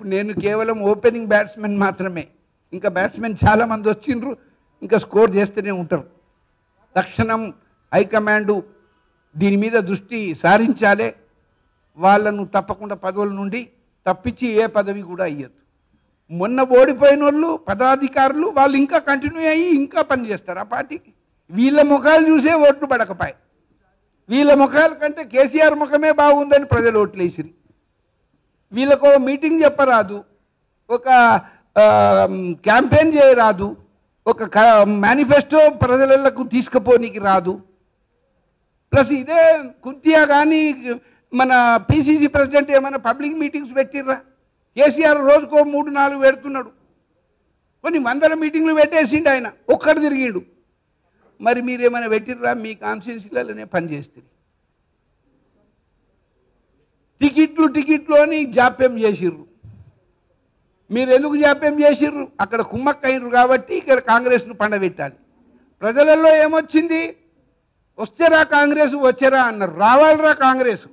ఇప్పుడు నేను కేవలం ఓపెనింగ్ బ్యాట్స్మెన్ మాత్రమే. ఇంకా బ్యాట్స్మెన్ చాలామంది వచ్చిండ్రు ఇంకా స్కోర్ చేస్తూనే ఉంటారు. తక్షణం హైకమాండు దీని మీద దృష్టి సారించాలే. వాళ్ళను తప్పకుండా పదవుల నుండి తప్పించి ఏ పదవి కూడా అయ్యద్దు మొన్న ఓడిపోయిన వాళ్ళు పదాధికారులు వాళ్ళు ఇంకా కంటిన్యూ అయ్యి ఇంకా పనిచేస్తారు ఆ పార్టీకి వీళ్ళ ముఖాలు చూసే ఓట్లు పడకపాయి వీళ్ళ ముఖాల కంటే కేసీఆర్ ముఖమే బాగుందని ప్రజలు ఓట్లేసిరి వీళ్ళకు మీటింగ్ చెప్పరాదు. ఒక క్యాంపెయిన్ చేయరాదు. ఒక మేనిఫెస్టో ప్రజలకు తీసుకుపోనీకి రాదు. ప్లస్ ఇదే కుంతియా కానీ మన పిసిసి ప్రెసిడెంట్ ఏమైనా పబ్లిక్ మీటింగ్స్ పెట్టిర్రా? కేసీఆర్ రోజుకో మూడు నాలుగు పెడుతున్నాడు. కొన్ని వందల మీటింగ్లు పెట్టేసిండు ఆయన. ఒక్కడు తిరిగిండు. మరి మీరు ఏమైనా పెట్టిర్రా? మీ కాన్స్టిట్యున్సీలలోనే పనిచేస్తుంది టికెట్లు టికెట్లు అని జాప్యం చేసిర్రు. మీరు ఎందుకు జాప్యం చేసిర్రు? అక్కడ కుమ్మక్కయ్యారు కాబట్టి ఇక్కడ కాంగ్రెస్ను పండబెట్టాలి. ప్రజలలో ఏమొచ్చింది? వస్తేరా కాంగ్రెస్ వచ్చేరా అన్నారు. రావాలిరా కాంగ్రెస్.